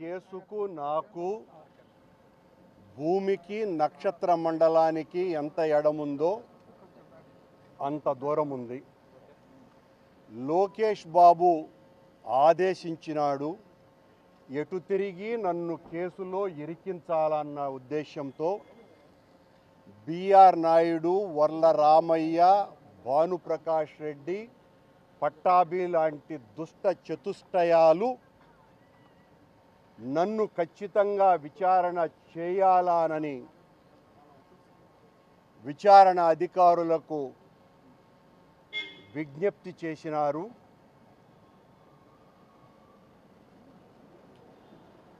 కేసుకు నాకు భూమికి నక్షత్ర మండలానికి ఎంత ఎడముందో అంత దూరం ఉంది లోకేష్ బాబు ఆదేశించినాడు ఎటు తిరిగి నన్ను కేసులో ఇరికించాలన్న ఉద్దేశంతో బిఆర్ నాయుడు వర్ల రామయ్య భానుప్రకాష్ రెడ్డి పట్టాభి లాంటి దుష్ట చతుష్టయాలు నన్ను ఖచ్చితంగా విచారణ చేయాలానని విచారణ అధికారులకు విజ్ఞప్తి చేసినారు.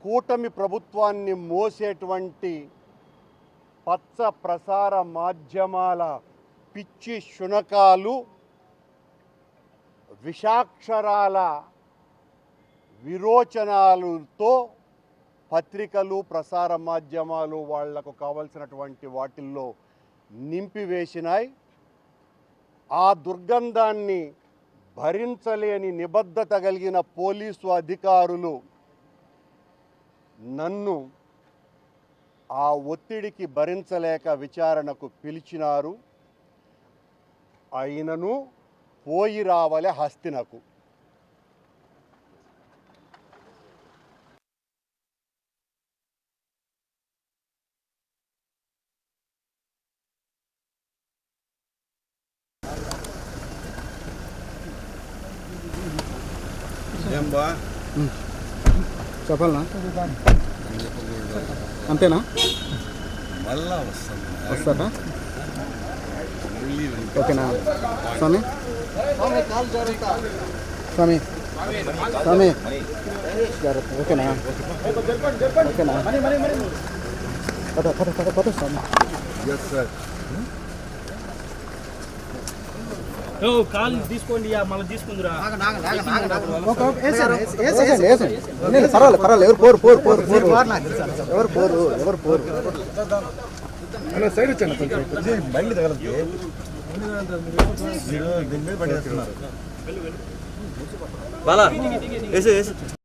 కూటమి ప్రభుత్వాన్ని మోసేటువంటి పచ్చ ప్రసార మాధ్యమాల పిచ్చి శునకాలు విషాక్షరాల విరోచనాలతో పత్రికలు ప్రసార మాధ్యమాలు వాళ్ళకు కావలసినటువంటి వాటిల్లో నింపివేసినాయి. ఆ దుర్గంధాన్ని భరించలేని నిబద్ధత కలిగిన పోలీసు అధికారులు నన్ను ఆ ఒత్తిడికి భరించలేక విచారణకు పిలిచినారు. అయినను పోయి రావలే హస్తినకు. ఏం బా చెప్పాలనా? అంతేనా? మళ్ళా వస్తాం వస్తారా ఓకేనా? స్వామి? స్వామి స్వామి? జాగ్రత్త. ఓకేనా? ఓకేనా? పద పద పద పద స్వామి. ఎస్ సార్ కాలు తీసుకోండి మళ్ళీ తీసుకుందిరా పర్వాలేదు పర్వాలేదు ఎవరు పోరు పోరు పోరు పోరు ఎవరు పోరు ఎవరు పోరు అలా సైడ్ వచ్చాను కొంచెం బండి తగలదు మీరు దీని మీద పడేస్తున్నారు బాలా వేసి వేసి